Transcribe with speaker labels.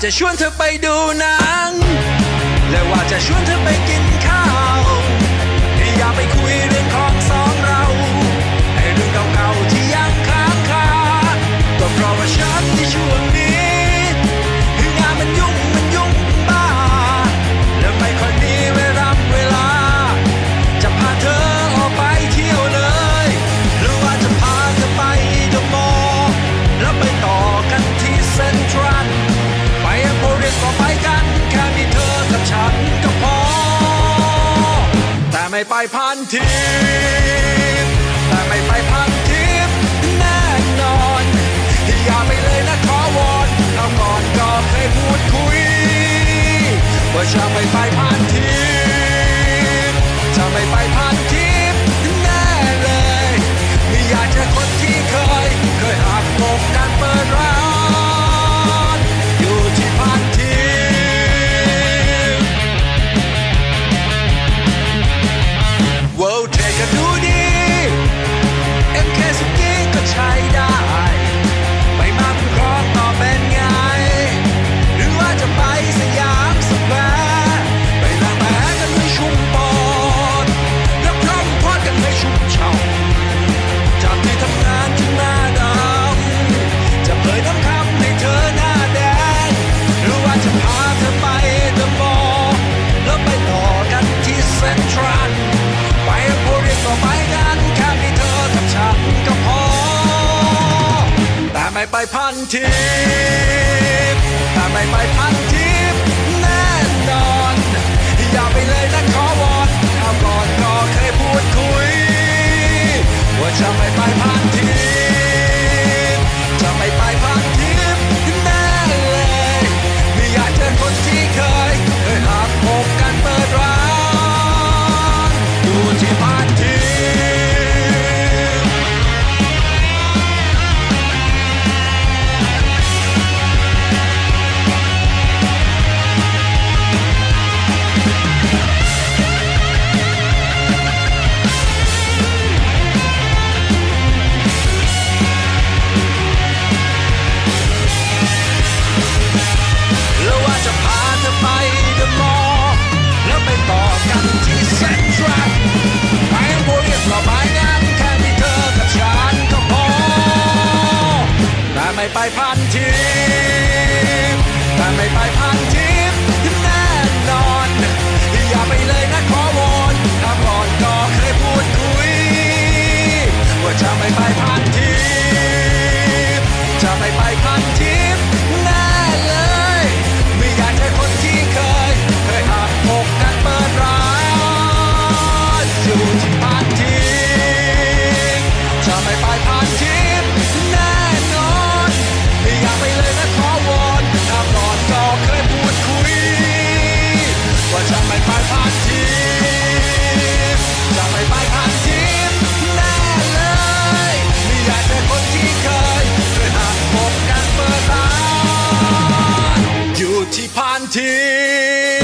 Speaker 1: จะชวนเธอไปดูหนัง และว่าจะชวนเธอไปกินข้าว ไปพันที ไปไปพันทิพย์ตามไปไปพัน ไปพันทีถ้าไม่ไปพันทีแน่นอน อย่าไปเลยนะขอวอนถ้าก่อนก็เคยพูดคุย ว่าจะไม่ไปพันทีจะไม่ไปพันที 听